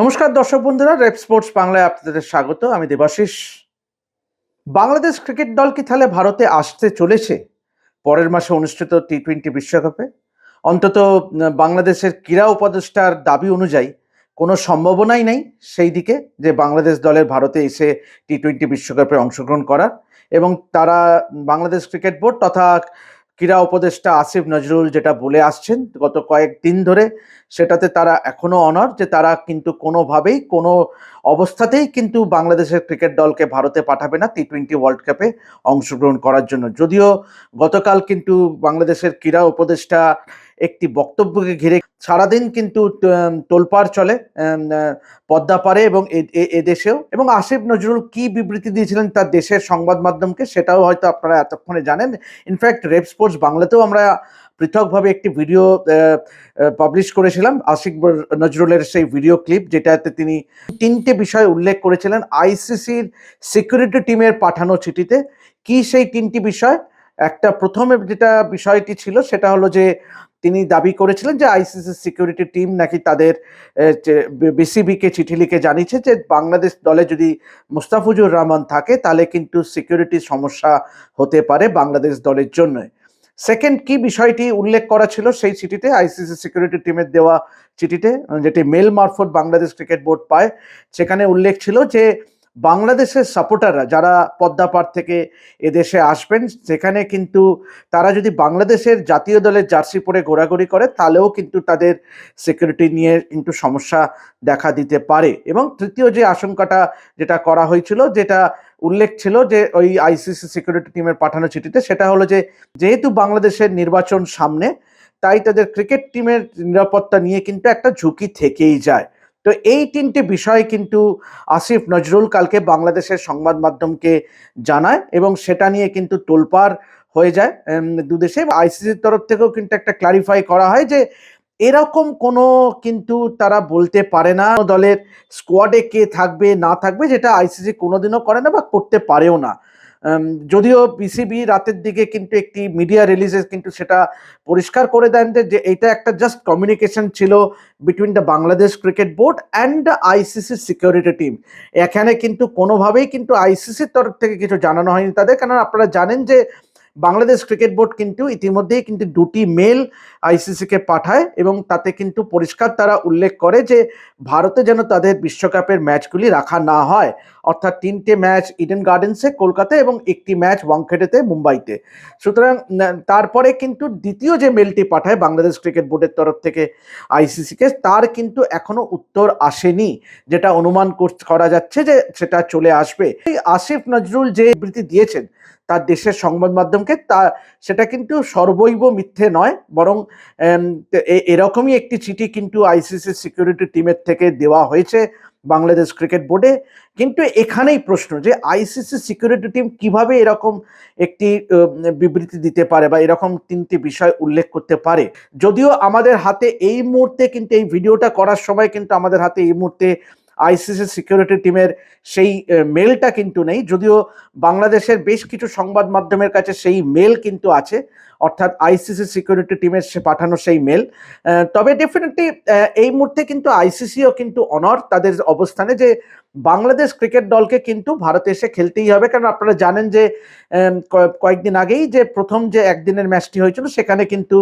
নমস্কার দর্শক বন্ধুরা, রেপ স্পোর্টস বাংলায় আপনাদের স্বাগত। আমি দেবাশিস। বাংলাদেশ ক্রিকেট দল কি তাহলে ভারতে আসতে চলেছে? পরের মাসে অনুষ্ঠিত টি টোয়েন্টি বিশ্বকাপে। অন্তত বাংলাদেশের ক্রীড়া উপদেষ্টার দাবি অনুযায়ী কোনো সম্ভাবনাই নেই সেই দিকে যে বাংলাদেশ দলের ভারতে এসে টি টোয়েন্টি বিশ্বকাপে অংশগ্রহণ করার। এবং তারা বাংলাদেশ ক্রিকেট বোর্ড তথা ক্রীড়া উপদেষ্টা আসিফ নজরুল যেটা বলে আসছেন, গত কয়েক দিন ধরে সেটাতে তারা এখনও অনর যে তারা কিন্তু কোনোভাবেই কোনো অবস্থাতেই কিন্তু বাংলাদেশের ক্রিকেট দলকে ভারতে পাঠাবে না টি টোয়েন্টি ওয়ার্ল্ড কাপে অংশগ্রহণ করার জন্য। যদিও গতকাল কিন্তু বাংলাদেশের ক্রীড়া উপদেষ্টা একটি বক্তব্যকে ঘিরে সারাদিন কিন্তু তোলপাড় চলে পদ্মা পারে এবং এদেশেও। এবং আসিফ নজরুল কি বিবৃতি দিয়েছিলেন তার দেশের সংবাদ মাধ্যমকে সেটাও হয়তো আপনারা এতক্ষণে জানেন। ইনফ্যাক্ট রেপ স্পোর্টস বাংলাতেও আমরা পৃথকভাবে একটি ভিডিও পাবলিশ করেছিলাম। আশিক নজরুলের সেই ভিডিও ক্লিপ যেটাতে তিনি তিনটে বিষয় উল্লেখ করেছিলেন। আইসিসির সিকিউরিটি টিমের পাঠানো চিঠিতে। কি সেই তিনটি বিষয়? একটা প্রথমে যেটা বিষয়টি ছিল সেটা হলো যে তিনি দাবি করেছিলেন যে আইসিসি সিকিউরিটি টিম নাকি তাদের বিসিবিকে চিঠি লিখে জানিয়েছে যে বাংলাদেশ দলে যদি মুস্তাফিজুর রহমান থাকে তাহলে কিন্তু সিকিউরিটির সমস্যা হতে পারে বাংলাদেশ দলের জন্য সেকেন্ড কি বিষয়টি উল্লেখ করা ছিল সেই চিঠিতে, আইসিসি সিকিউরিটি টিমের দেওয়া চিঠিতে, যেটি মেল মারফত বাংলাদেশ ক্রিকেট বোর্ড পায়, সেখানে উল্লেখ ছিল যে বাংলাদেশের সাপোর্টাররা যারা পদ্মাপাড় থেকে এদেশে আসবেন, সেখানে কিন্তু তারা যদি বাংলাদেশের জাতীয় দলের জার্সি পরে ঘোরাঘুরি করে, তাহলেও কিন্তু তাদের সিকিউরিটি নিয়ে কিন্তু সমস্যা দেখা দিতে পারে। এবং তৃতীয় যে আশঙ্কাটা যেটা করা হয়েছিল, যেটা উল্লেখ ছিল যে ওই আইসিসি সিকিউরিটি টিমের পাঠানো চিঠিতে, সেটা হলো যে যেহেতু বাংলাদেশের নির্বাচন সামনে, তাই তাদের ক্রিকেট টিমের নিরাপত্তা নিয়ে কিন্তু একটা ঝুঁকি থেকেই যায়। তো এই তিনটে বিষয় কিন্তু আসিফ নজরুল কালকে বাংলাদেশের সংবাদ মাধ্যমকে জানায় এবং সেটা নিয়ে কিন্তু তোলপাড় হয়ে যায় দুদেশে আইসিসির তরফ থেকেও কিন্তু একটা ক্লারিফাই করা হয় যে এরকম কোনো কিন্তু তারা বলতে পারে না দলের স্কোয়াডে কে থাকবে, না থাকবে, যেটা আইসিসি কোনোদিনও করে না বা করতে পারেও না। যদিও বিসিবি রাতের দিকে কিন্তু একটি মিডিয়া রিলিজে কিন্তু সেটা পরিষ্কার করে দেন যে যে এটা একটা জাস্ট কমিউনিকেশন ছিল between the Bangladesh cricket board and the ICC security team এখানে কিন্তু কোনোভাবেই কিন্তু আইসিসির তরফ থেকে কিছু জানানো হয়নি তাদের কারণ আপনারা জানেন যে বাংলাদেশ ক্রিকেট বোর্ড কিন্তু ইতিমধ্যেই কিন্তু দুটি মেল আইসিসিকে পাঠায় এবং তাতে কিন্তু পরিষ্কার তারা উল্লেখ করে যে ভারতে যেন তাদের বিশ্বকাপের ম্যাচগুলি রাখা না হয়। অর্থাৎ তিনটে ম্যাচ ইডেন গার্ডেন্সে কলকাতায় এবং একটি ম্যাচ ওয়াংখেড়েতে, মুম্বাইতে। সুতরাং তারপরে কিন্তু দ্বিতীয় যে মেলটি পাঠায় বাংলাদেশ ক্রিকেট বোর্ডের তরফ থেকে আইসিসিকে, তার কিন্তু এখনও উত্তর আসেনি। যেটা অনুমান কর- যাচ্ছে যে সেটা চলে আসবে। এই আসিফ নজরুল যে বিবৃতি দিয়েছেন, তার দেশের সংবাদ মাধ্যমকে, তা, সেটা কিন্তু সর্বৈব মিথ্যে নয়, বরং এরকমই একটি চিঠি কিন্তু আইসিসি সিকিউরিটি টিমের থেকে দেওয়া হয়েছে বাংলাদেশ ক্রিকেট বোর্ডে। কিন্তু এখানেই প্রশ্ন যে আইসিসি সিকিউরিটি টিম কীভাবে এরকম একটি বিবৃতি দিতে পারে বা এরকম তিনটি বিষয় উল্লেখ করতে পারে? যদিও আমাদের হাতে এই মুহূর্তে কিন্তু এই ভিডিওটা করার সময় কিন্তু আমাদের হাতে এই মুহূর্তে আইসিসি সিকিউরিটি টিমের সেই মেলটা কিন্তু নেই। যদিও বাংলাদেশের বেশ কিছু সংবাদ মাধ্যমের কাছে সেই মেল কিন্তু আছে, অর্থাৎ আইসিসি সিকিউরিটি টিমের সে পাঠানো সেই মেল। তবে ডেফিনেটলি এই মুহূর্তে কিন্তু আইসিসিও কিন্তু অনর তাদের অবস্থানে যে বাংলাদেশ ক্রিকেট দলকে কিন্তু ভারতে এসে খেলতেই হবে। কারণ আপনারা জানেন যে কয়েকদিন আগেই যে প্রথম যে একদিনের ম্যাচটি হয়েছিল, সেখানে কিন্তু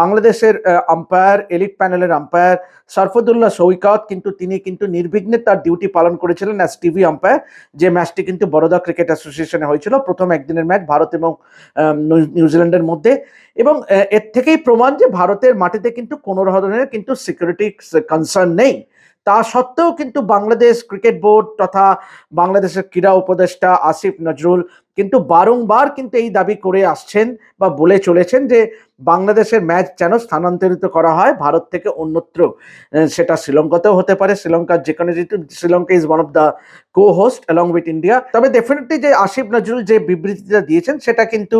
বাংলাদেশের আম্পায়ার এলিট প্যানেলের আম্পায়ার সরফদুল্লাহ সৌকাত কিন্তু, তিনি কিন্তু নির্বিঘ্নে তার ডিউটি পালন করেছিলেন অ্যাজ টিভি আম্পায়ার যে ম্যাচটি কিন্তু বরোদা ক্রিকেট অ্যাসোসিয়েশনে হয়েছিল, প্রথম একদিনের ম্যাচ ভারত এবং নিউজিল্যান্ডের মধ্যে। এবং এর থেকেই প্রমাণ যে ভারতের মাটিতে কিন্তু কোনো ধরনের কিন্তু সিকিউরিটি কনসার্ন নেই। তা সত্ত্বেও কিন্তু বাংলাদেশ ক্রিকেট বোর্ড তথা বাংলাদেশের ক্রীড়া উপদেষ্টা আসিফ নজরুল কিন্তু বারংবার কিন্তু এই দাবি করে আসছেন বা বলে চলেছেন যে বাংলাদেশের ম্যাচ যেন স্থানান্তরিত করা হয় ভারত থেকে অন্যত্র সেটা শ্রীলঙ্কাতেও হতে পারে শ্রীলঙ্কার যেখানে যেহেতু Sri Lanka is one of the co host along with India তবে ডেফিনেটলি যে আসিফ নজরুল যে বিবৃতিটা দিয়েছেন সেটা কিন্তু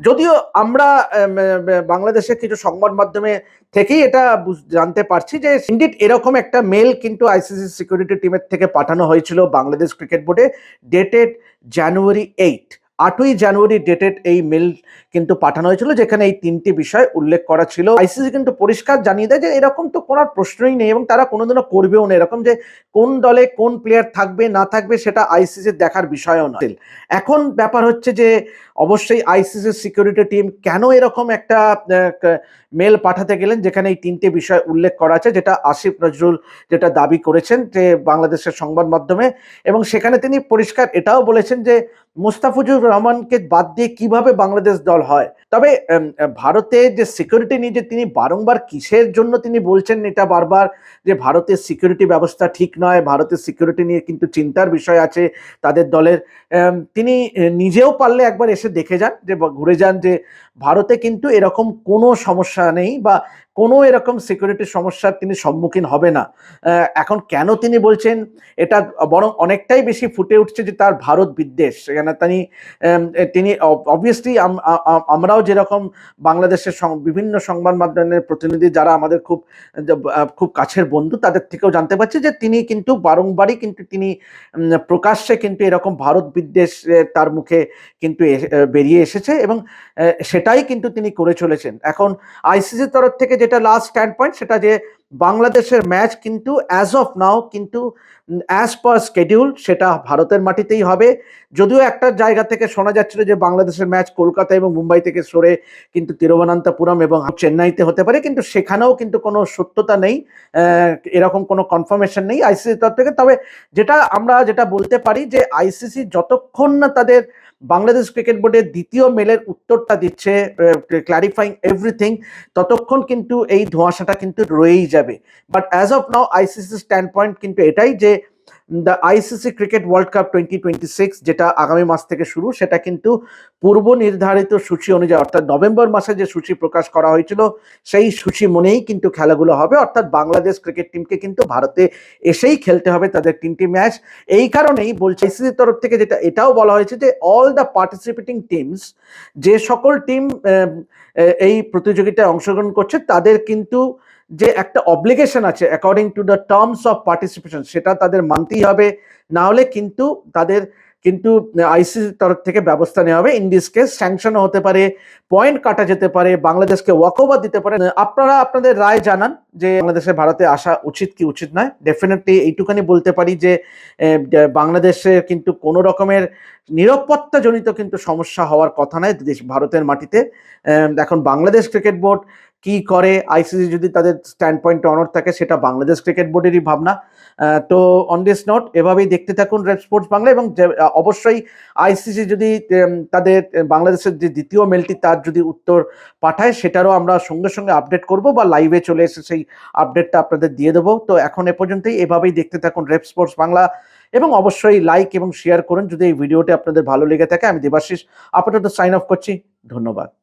যদিও আমরা আম, আম, বাংলাদেশের কিছু সংবাদ মাধ্যমে থেকেই এটা জানতে পারছি যে ইন্ডিট এরকম একটা মেল কিন্তু আইসিসি সিকিউরিটি টিমের থেকে পাঠানো হয়েছিল বাংলাদেশ ক্রিকেট বোর্ডে ডেটেড জানুয়ারি এইট আটই জানুয়ারি ডেটেড এই মেল কিন্তু পাঠানো হয়েছিল, যেখানে এই তিনটি বিষয় উল্লেখ করা ছিল। আইসিসি কিন্তু পরিষ্কার জানিয়ে দেয় যে এরকম তো করার প্রশ্নই নেই এবং তারা কোনোদিনও করবেও না। এরকম যে কোন দলে কোন প্লেয়ার থাকবে, না থাকবে, সেটা আইসিসির দেখার বিষয়ও নয়। এখন ব্যাপার হচ্ছে যে অবশ্যই আইসিসির সিকিউরিটি টিম কেন এরকম একটা মেল পাঠাতে গেলেন, যেখানে এই তিনটে বিষয় উল্লেখ করা আছে, যেটা আসিফ নজরুল যেটা দাবি করেছেন যে বাংলাদেশের সংবাদ মাধ্যমে এবং সেখানে তিনি পরিষ্কার এটাও বলেছেন যে মুস্তাফিজুর রহমানকে বাদ দিয়ে কীভাবে বাংলাদেশ দল হয়? তবে ভারতে যে সিকিউরিটি নিয়ে যে তিনি বারংবার কিসের জন্য তিনি বলছেন এটা বারবার যে ভারতের সিকিউরিটি ব্যবস্থা ঠিক নয়, ভারতের সিকিউরিটি নিয়ে কিন্তু চিন্তার বিষয় আছে তাদের দলের। তিনি নিজেও পারলে একবার এসে দেখে যান যে ঘুরে যান যে ভারতে কিন্তু এরকম কোনো সমস্যা নেই বা কোনো এরকম সিকিউরিটির সমস্যার তিনি সম্মুখীন হবে না। এখন কেন তিনি বলছেন? এটা বরং অনেকটাই বেশি ফুটে উঠছে যে তার ভারত বিদ্বেষ। সেখানে তিনি তিনি অবভিয়াসলি আমরাও যেরকম বাংলাদেশের বিভিন্ন সংবাদ মাধ্যমের প্রতিনিধি যারা আমাদের খুব খুব কাছের বন্ধু, তাদের থেকেও জানতে পারছি যে তিনি কিন্তু বারংবারই কিন্তু তিনি প্রকাশ্যে কিন্তু এরকম ভারত বিদ্বেষ তার মুখে কিন্তু বেরিয়ে এসেছে এবং সেটাই কিন্তু তিনি করে চলেছেন। এখন আইসিসির তরফ থেকে যেটা লাস্ট স্ট্যান্ড পয়েন্ট সেটা যে বাংলাদেশের ম্যাচ কিন্তু অ্যাজ অফ নাও কিন্তু অ্যাজ পার স্কেডিউল সেটা ভারতের মাটিতেই হবে। যদিও একটা জায়গা থেকে শোনা যাচ্ছিল যে বাংলাদেশের ম্যাচ কলকাতা এবং মুম্বাই থেকে সরে কিন্তু তিরুবনন্তপুরম এবং চেন্নাইতে হতে পারে, কিন্তু সেখানেও কিন্তু কোনো সত্যতা নেই এরকম কোনো কনফার্মেশন নেই আইসিসি তরফ থেকে। তবে যেটা আমরা যেটা বলতে পারি যে আইসিসি যতক্ষণ না তাদের বাংলাদেশ ক্রিকেট বোর্ডের দ্বিতীয় মেলের উত্তরটা দিচ্ছে ক্লারিফাইং এভরিথিং ততক্ষণ কিন্তু এই ধোঁয়াশাটা কিন্তু রয়েই যাবে। But as of now ICC stand point কিন্তু এটাই যে the ICC cricket world cup twenty twenty six যেটা আগামী মাস থেকে শুরু, সেটা কিন্তু পূর্ব নির্ধারিত সূচি অনুযায়ী, অর্থাৎ নভেম্বর মাসে যে সূচি প্রকাশ করা হয়েছিল, সেই সূচি মনেই কিন্তু খেলাগুলো হবে। অর্থাৎ বাংলাদেশ ক্রিকেট টিমকে কিন্তু ভারতে এসেই খেলতে হবে তাদের তিনটি ম্যাচ। এই কারণেই বলছে আইসিসির তরফ থেকে যেটা, এটাও বলা হয়েছে যে অল দ্য পার্টিসিপেটিং টিমস যে সকল টিম এই প্রতিযোগিতায় অংশগ্রহণ করছে, তাদের কিন্তু যে একটা অব্লিগেশন আছে according to the terms of participation সেটা তাদের মানতেই হবে। না হলে কিন্তু তাদের কিন্তু আইসিসির তরফ থেকে ব্যবস্থা নেওয়া হবে। ইন দিস কেস স্যাংশনও হতে পারে পয়েন্ট কাটা যেতে পারে, বাংলাদেশকে ওয়াকওভার দিতে পারে। আপনারা আপনাদের রায় জানান যে বাংলাদেশে ভারতে আসা উচিত কি উচিত নয়। ডেফিনেটলি এইটুখানি বলতে পারি যে বাংলাদেশে কিন্তু কোনো রকমের নিরাপত্তাজনিত কিন্তু সমস্যা হওয়ার কথা নয়। দেশ, ভারতের মাটিতে এখন বাংলাদেশ ক্রিকেট বোর্ড কি করে আইসিসি যদি তাদের স্ট্যান্ড পয়েন্ট অনর থাকে, সেটা বাংলাদেশ ক্রিকেট বোর্ডেরই ভাবনা। তো অন দিস নোট এভাবেই দেখতে থাকুন রেড স্পোর্টস বাংলা এবং অবশ্যই আইসিসি যদি তাদের বাংলাদেশের যে দ্বিতীয় মেলটি তার যদি উত্তর পাঠায়, সেটারও আমরা সঙ্গে সঙ্গে আপডেট করব বা লাইভে চলে এসে সেই আপডেটটা আপনাদের দিয়ে দেবো। তো এখন এ পর্যন্তই, এভাবেই দেখতে থাকুন রেপ স্পোর্টস বাংলা এবং অবশ্যই লাইক এবং শেয়ার করুন। যদি এই ভিডিওটি আপনাদের ভালো লেগে থাকে, আমি দেবাশিস আপাতত সাইন অফ করছি। ধন্যবাদ।